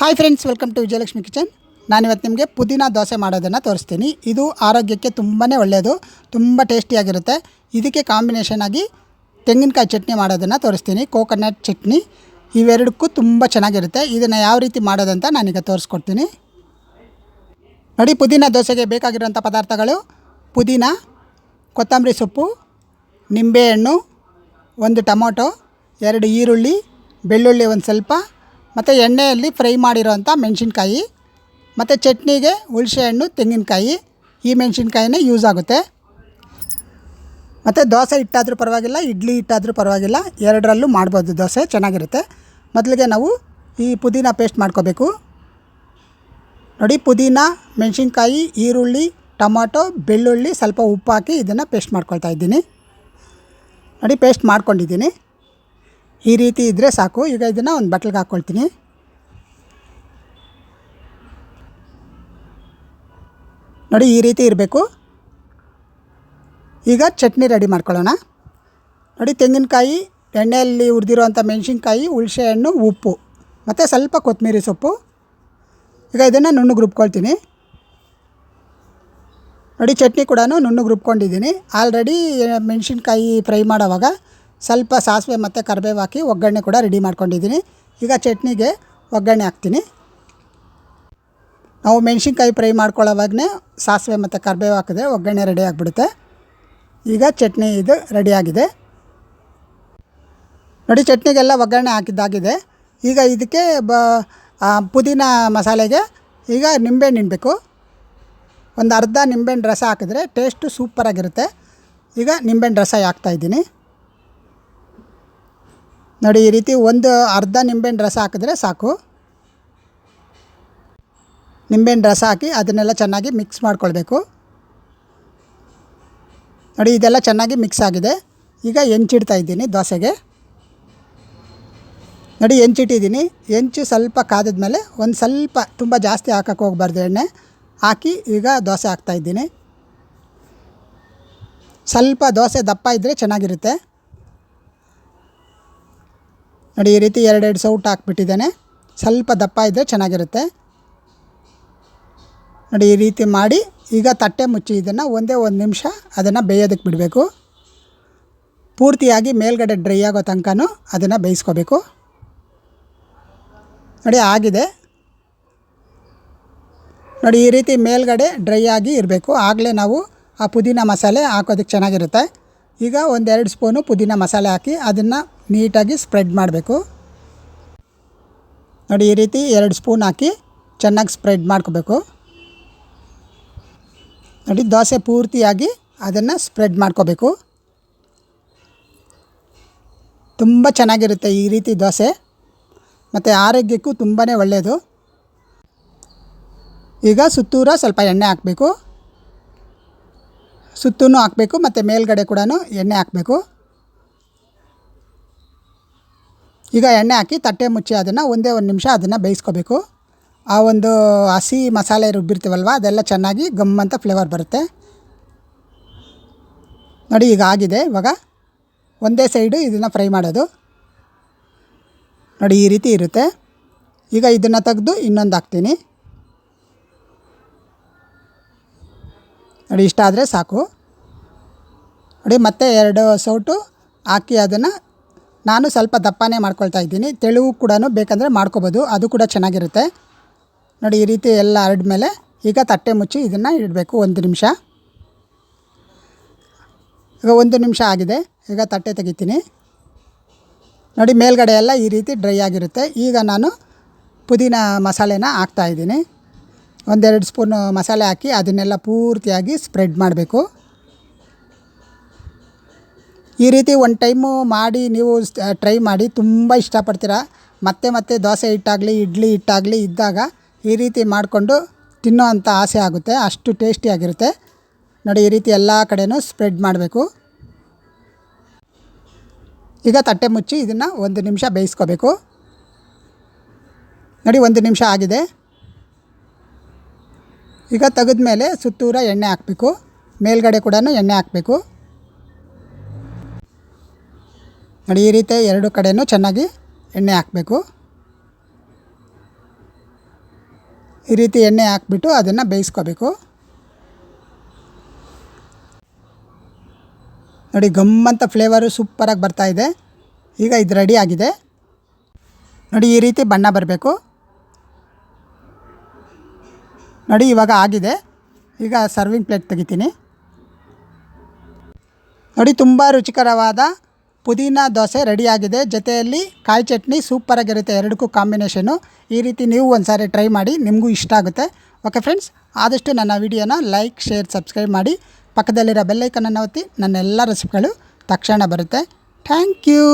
Hi friends welcome to Vijayalakshmi kitchen ನಾನಿವತ್ತು ನಿಮಗೆ ಪುದೀನ ದೋಸೆ ಮಾಡೋದನ್ನು ತೋರಿಸ್ತೀನಿ. ಇದು ಆರೋಗ್ಯಕ್ಕೆ ತುಂಬಾ ಒಳ್ಳೆಯದು ತುಂಬ ಟೇಸ್ಟಿಯಾಗಿರುತ್ತೆ ಇದಕ್ಕೆ ಕಾಂಬಿನೇಷನ್ ಆಗಿ ತೆಂಗಿನಕಾಯಿ ಚಟ್ನಿ ಮಾಡೋದನ್ನು ತೋರಿಸ್ತೀನಿ ಕೋಕೋನಟ್ ಚಟ್ನಿ. ಇವೆರಡಕ್ಕೂ ತುಂಬ ಚೆನ್ನಾಗಿರುತ್ತೆ. ಇದನ್ನು ಯಾವ ರೀತಿ ಮಾಡೋದಂತ ನಾನೀಗ ತೋರಿಸ್ಕೊಡ್ತೀನಿ. ನೋಡಿ, ಪುದೀನ ದೋಸೆಗೆ ಬೇಕಾಗಿರುವಂಥ ಪದಾರ್ಥಗಳು. ಪುದೀನ, ಕೊತ್ತಂಬರಿ ಸೊಪ್ಪು, ನಿಂಬೆಹಣ್ಣು, ಒಂದು ಟೊಮೊಟೊ, ಎರಡು ಈರುಳ್ಳಿ, ಬೆಳ್ಳುಳ್ಳಿ ಒಂದು ಸ್ವಲ್ಪ ಮತ್ತು ಎಣ್ಣೆಯಲ್ಲಿ ಫ್ರೈ ಮಾಡಿರೋವಂಥ ಮೆಣಸಿನ್ಕಾಯಿ, ಮತ್ತು ಚಟ್ನಿಗೆ ಹುಣಸೆಹಣ್ಣು ತೆಂಗಿನಕಾಯಿ, ಈ ಮೆಣಸಿನ್ಕಾಯಿನೇ ಯೂಸ್ ಆಗುತ್ತೆ. ಮತ್ತು ದೋಸೆ ಹಿಟ್ಟಾದರೂ ಪರವಾಗಿಲ್ಲ, ಇಡ್ಲಿ ಹಿಟ್ಟಾದರೂ ಪರವಾಗಿಲ್ಲ, ಎರಡರಲ್ಲೂ ಮಾಡ್ಬೋದು ದೋಸೆ, ಚೆನ್ನಾಗಿರುತ್ತೆ. ಮೊದಲಿಗೆ ನಾವು ಈ ಪುದೀನ ಪೇಸ್ಟ್ ಮಾಡ್ಕೋಬೇಕು. ನೋಡಿ, ಪುದೀನ, ಮೆಣಸಿನ್ಕಾಯಿ, ಈರುಳ್ಳಿ, ಟೊಮಾಟೊ, ಬೆಳ್ಳುಳ್ಳಿ ಸ್ವಲ್ಪ ಉಪ್ಪು ಹಾಕಿ ಇದನ್ನು ಪೇಸ್ಟ್ ಮಾಡ್ಕೊಳ್ತಾ ಇದ್ದೀನಿ. ನೋಡಿ ಪೇಸ್ಟ್ ಮಾಡ್ಕೊಂಡಿದ್ದೀನಿ. ಈ ರೀತಿ ಇದ್ದರೆ ಸಾಕು. ಈಗ ಇದನ್ನು ಒಂದು ಬಟ್ಲಿಗೆ ಹಾಕ್ಕೊಳ್ತೀನಿ ನೋಡಿ, ಈ ರೀತಿ ಇರಬೇಕು. ಈಗ ಚಟ್ನಿ ರೆಡಿ ಮಾಡ್ಕೊಳ್ಳೋಣ. ನೋಡಿ, ತೆಂಗಿನಕಾಯಿ, ಎಣ್ಣೆಯಲ್ಲಿ ಹುರಿದಿರೋವಂಥ ಮೆಣಸಿನ್ಕಾಯಿ ಹುಳ್ಸೆ ಹಣ್ಣು, ಉಪ್ಪು, ಮತ್ತು ಸ್ವಲ್ಪ ಕೊತ್ತಂಬರಿ ಸೊಪ್ಪು. ಈಗ ಇದನ್ನು ನುಣ್ಣಗೆ ರುಬ್ಕೊಳ್ತೀನಿ. ನೋಡಿ, ಚಟ್ನಿ ಕೂಡ ನುಣ್ಣಗೆ ರುಬ್ಕೊಂಡಿದ್ದೀನಿ. ಆಲ್ರೆಡಿ ಮೆಣಸಿನ್ಕಾಯಿ ಫ್ರೈ ಮಾಡೋವಾಗ ಸ್ವಲ್ಪ ಸಾಸಿವೆ ಮತ್ತು ಕರಿಬೇವು ಹಾಕಿ ಒಗ್ಗರಣೆ ಕೂಡ ರೆಡಿ ಮಾಡ್ಕೊಂಡಿದ್ದೀನಿ. ಈಗ ಚಟ್ನಿಗೆ ಒಗ್ಗರಣೆ ಹಾಕ್ತೀನಿ. ನಾವು ಮೆಣಸಿನ್ಕಾಯಿ ಫ್ರೈ ಮಾಡ್ಕೊಳ್ಳೋವಾಗನೇ ಸಾಸಿವೆ ಮತ್ತು ಕರಿಬೇವು ಹಾಕಿದ್ರೆ ಒಗ್ಗರಣೆ ರೆಡಿ ಆಗಿಬಿಡುತ್ತೆ. ಈಗ ಚಟ್ನಿ ಇದು ರೆಡಿಯಾಗಿದೆ ನೋಡಿ ಚಟ್ನಿಗೆಲ್ಲ ಒಗ್ಗರಣೆ ಹಾಕಿದ್ದಾಗಿದೆ. ಈಗ ಇದಕ್ಕೆ ಬ ಪುದೀನ ಮಸಾಲೆಗೆ ಈಗ ನಿಂಬೆಹಣ್ಣು ಹಿಂಡಬೇಕು. ಒಂದು ಅರ್ಧ ನಿಂಬೆಹಣ್ಣು ರಸ ಹಾಕಿದ್ರೆ ಟೇಸ್ಟು ಸೂಪರಾಗಿರುತ್ತೆ. ಈಗ ನಿಂಬೆಹಣ್ಣು ರಸ ಹಾಕ್ತಾಯಿದ್ದೀನಿ ನೋಡಿ, ಈ ರೀತಿ ಒಂದು ಅರ್ಧ ನಿಂಬೆಹಣ್ಣು ರಸ ಹಾಕಿದ್ರೆ ಸಾಕು. ನಿಂಬೆಹಣ್ಣು ರಸ ಹಾಕಿ ಅದನ್ನೆಲ್ಲ ಚೆನ್ನಾಗಿ ಮಿಕ್ಸ್ ಮಾಡ್ಕೊಳ್ಬೇಕು. ನೋಡಿ, ಇದೆಲ್ಲ ಚೆನ್ನಾಗಿ ಮಿಕ್ಸ್ ಆಗಿದೆ. ಈಗ ಹೆಂಚಿಡ್ತಾ ಇದ್ದೀನಿ ದೋಸೆಗೆ. ನೋಡಿ, ಹೆಂಚಿಟ್ಟಿದ್ದೀನಿ. ಹೆಂಚು ಸ್ವಲ್ಪ ಕಾದಿದ್ಮೇಲೆ ಒಂದು ಸ್ವಲ್ಪ ತುಂಬ ಜಾಸ್ತಿ ಹಾಕಕ್ಕೆ ಹೋಗ್ಬಾರ್ದು ಎಣ್ಣೆ. ಹಾಕಿ ಈಗ ದೋಸೆ ಹಾಕ್ತಾಯಿದ್ದೀನಿ ಸ್ವಲ್ಪ ದೋಸೆ ದಪ್ಪ ಇದ್ದರೆ ಚೆನ್ನಾಗಿರುತ್ತೆ. ನೋಡಿ ಈ ರೀತಿ ಎರಡೆರಡು ಸೌಟ್ ಹಾಕ್ಬಿಟ್ಟಿದ್ದೇನೆ. ಸ್ವಲ್ಪ ದಪ್ಪ ಇದ್ದರೆ ಚೆನ್ನಾಗಿರುತ್ತೆ. ನೋಡಿ ಈ ರೀತಿ ಮಾಡಿ ಈಗ ತಟ್ಟೆ ಮುಚ್ಚಿ ಇದನ್ನು ಒಂದೇ ಒಂದು ನಿಮಿಷ ಅದನ್ನು ಬೇಯೋದಕ್ಕೆ ಬಿಡಬೇಕು. ಪೂರ್ತಿಯಾಗಿ ಮೇಲ್ಗಡೆ ಡ್ರೈ ಆಗೋ ತನಕನೂ ಅದನ್ನು ಬೇಯಿಸ್ಕೋಬೇಕು. ನೋಡಿ ಆಗಿದೆ. ನೋಡಿ ಈ ರೀತಿ ಮೇಲ್ಗಡೆ ಡ್ರೈ ಆಗಿ ಇರಬೇಕು. ಆಗಲೇ ನಾವು ಆ ಪುದೀನ ಮಸಾಲೆ ಹಾಕೋದಕ್ಕೆ ಚೆನ್ನಾಗಿರುತ್ತೆ. ಈಗ ಒಂದೆರಡು ಸ್ಪೂನು ಪುದೀನ ಮಸಾಲೆ ಹಾಕಿ ಅದನ್ನು ನೀಟಾಗಿ ಸ್ಪ್ರೆಡ್ ಮಾಡಬೇಕು. ನೋಡಿ, ಈ ರೀತಿ ಎರಡು ಸ್ಪೂನ್ ಹಾಕಿ ಚೆನ್ನಾಗಿ ಸ್ಪ್ರೆಡ್ ಮಾಡ್ಕೋಬೇಕು. ನೋಡಿ, ದೋಸೆ ಪೂರ್ತಿಯಾಗಿ ಅದನ್ನು ಸ್ಪ್ರೆಡ್ ಮಾಡ್ಕೋಬೇಕು. ತುಂಬ ಚೆನ್ನಾಗಿರುತ್ತೆ ಈ ರೀತಿ ದೋಸೆ. ಮತ್ತು ಆರೋಗ್ಯಕ್ಕೂ ತುಂಬಾ ಒಳ್ಳೆಯದು. ಈಗ ಸುತ್ತೂರ ಸ್ವಲ್ಪ ಎಣ್ಣೆ ಹಾಕಬೇಕು. ಸುತ್ತೂ ಹಾಕಬೇಕು, ಮತ್ತು ಮೇಲ್ಗಡೆ ಕೂಡ ಎಣ್ಣೆ ಹಾಕಬೇಕು. ಈಗ ಎಣ್ಣೆ ಹಾಕಿ ತಟ್ಟೆ ಮುಚ್ಚಿ ಅದನ್ನು ಒಂದೇ ಒಂದು ನಿಮಿಷ ಅದನ್ನು ಬೇಯಿಸ್ಕೋಬೇಕು. ಆ ಒಂದು ಹಸಿ ಮಸಾಲೆ ರುಬ್ಬಿರ್ತೀವಲ್ವ, ಅದೆಲ್ಲ ಚೆನ್ನಾಗಿ ಗಮ್ ಅಂತ ಫ್ಲೇವರ್ ಬರುತ್ತೆ. ನೋಡಿ ಈಗ ಆಗಿದೆ ಇವಾಗ. ಒಂದೇ ಸೈಡು ಇದನ್ನು ಫ್ರೈ ಮಾಡೋದು. ನೋಡಿ ಈ ರೀತಿ ಇರುತ್ತೆ. ಈಗ ಇದನ್ನು ತೆಗೆದು ಇನ್ನೊಂದು ಹಾಕ್ತೀನಿ. ನೋಡಿ ಇಷ್ಟ ಆದರೆ ಸಾಕು. ನೋಡಿ ಮತ್ತೆ ಎರಡು ಸೌಟು ಹಾಕಿ ಅದನ್ನು ನಾನು ಸ್ವಲ್ಪ ದಪ್ಪನೇ ಮಾಡ್ಕೊಳ್ತಾ ಇದ್ದೀನಿ. ತೆಳುವು ಕೂಡ ಬೇಕಂದರೆ ಮಾಡ್ಕೋಬೋದು. ಅದು ಕೂಡ ಚೆನ್ನಾಗಿರುತ್ತೆ. ನೋಡಿ, ಈ ರೀತಿ ಎಲ್ಲ ಹರಡ್ಮೇಲೆ ಈಗ ತಟ್ಟೆ ಮುಚ್ಚಿ ಇದನ್ನು ಇಡಬೇಕು. ಒಂದು ನಿಮಿಷ. ಈಗ ಒಂದು ನಿಮಿಷ ಆಗಿದೆ. ಈಗ ತಟ್ಟೆ ತೆಗಿತೀನಿ. ನೋಡಿ, ಮೇಲ್ಗಡೆ ಎಲ್ಲ ಈ ರೀತಿ ಡ್ರೈ ಆಗಿರುತ್ತೆ. ಈಗ ನಾನು ಪುದೀನ ಮಸಾಲೆನ ಹಾಕ್ತಾಯಿದ್ದೀನಿ ಒಂದೆರಡು ಸ್ಪೂನು ಮಸಾಲೆ ಹಾಕಿ ಅದನ್ನೆಲ್ಲ ಪೂರ್ತಿಯಾಗಿ ಸ್ಪ್ರೆಡ್ ಮಾಡಬೇಕು. ಈ ರೀತಿ ಒಂದು ಟೈಮು ಮಾಡಿ ನೀವು ಟ್ರೈ ಮಾಡಿ ತುಂಬ ಇಷ್ಟಪಡ್ತೀರ. ಮತ್ತೆ ಮತ್ತೆ ದೋಸೆ ಹಿಟ್ಟಾಗಲಿ, ಇಡ್ಲಿ ಹಿಟ್ಟಾಗಲಿ ಇದ್ದಾಗ ಈ ರೀತಿ ಮಾಡಿಕೊಂಡು ತಿನ್ನೋ ಅಂಥ ಆಸೆ ಆಗುತ್ತೆ. ಅಷ್ಟು ಟೇಸ್ಟಿಯಾಗಿರುತ್ತೆ ನೋಡಿ, ಈ ರೀತಿ ಎಲ್ಲ ಕಡೆಯೂ ಸ್ಪ್ರೆಡ್ ಮಾಡಬೇಕು. ಈಗ ತಟ್ಟೆ ಮುಚ್ಚಿ ಇದನ್ನು ಒಂದು ನಿಮಿಷ ಬೇಯಿಸ್ಕೋಬೇಕು. ನೋಡಿ, ಒಂದು ನಿಮಿಷ ಆಗಿದೆ. ಈಗ ತೆಗೆದ ಮೇಲೆ ಸುತ್ತೂರ ಎಣ್ಣೆ ಹಾಕಬೇಕು. ಮೇಲ್ಗಡೆ ಕೂಡ ಎಣ್ಣೆ ಹಾಕಬೇಕು. ನೋಡಿ, ಈ ರೀತಿ ಎರಡು ಕಡೆಯೂ ಚೆನ್ನಾಗಿ ಎಣ್ಣೆ ಹಾಕಬೇಕು. ಈ ರೀತಿ ಎಣ್ಣೆ ಹಾಕ್ಬಿಟ್ಟು ಅದನ್ನು ಬೇಯಿಸ್ಕೋಬೇಕು. ನೋಡಿ, ಗಮ್ಮಂತ ಫ್ಲೇವರು ಸೂಪರಾಗಿ ಬರ್ತಾ ಇದೆ. ಈಗ ಇದು ರೆಡಿ ಆಗಿದೆ. ನೋಡಿ, ಈ ರೀತಿ ಬಣ್ಣ ಬರಬೇಕು. ನೋಡಿ, ಇವಾಗ ಆಗಿದೆ. ಈಗ ಸರ್ವಿಂಗ್ ಪ್ಲೇಟ್ ತೆಗಿತೀನಿ. ನೋಡಿ, ತುಂಬ ರುಚಿಕರವಾದ ಪುದೀನ ದೋಸೆ ರೆಡಿಯಾಗಿದೆ. ಜೊತೆಯಲ್ಲಿ ಕಾಯಿ ಚಟ್ನಿ ಸೂಪರಾಗಿರುತ್ತೆ ಎರಡಕ್ಕೂ ಕಾಂಬಿನೇಷನು. ಈ ರೀತಿ ನೀವು ಒಂದು ಸಾರಿ ಟ್ರೈ ಮಾಡಿ, ನಿಮಗೂ ಇಷ್ಟ ಆಗುತ್ತೆ. ಓಕೆ ಫ್ರೆಂಡ್ಸ್ ಆದಷ್ಟು ನನ್ನ ವಿಡಿಯೋನ ಲೈಕ್, ಶೇರ್, ಸಬ್ಸ್ಕ್ರೈಬ್ ಮಾಡಿ. ಪಕ್ಕದಲ್ಲಿರೋ ಬೆಲ್ಲೈಕನನ್ನು ಒತ್ತಿ ನನ್ನ ಎಲ್ಲ ರೆಸಿಪಿಗಳು ತಕ್ಷಣ ಬರುತ್ತೆ. Thank you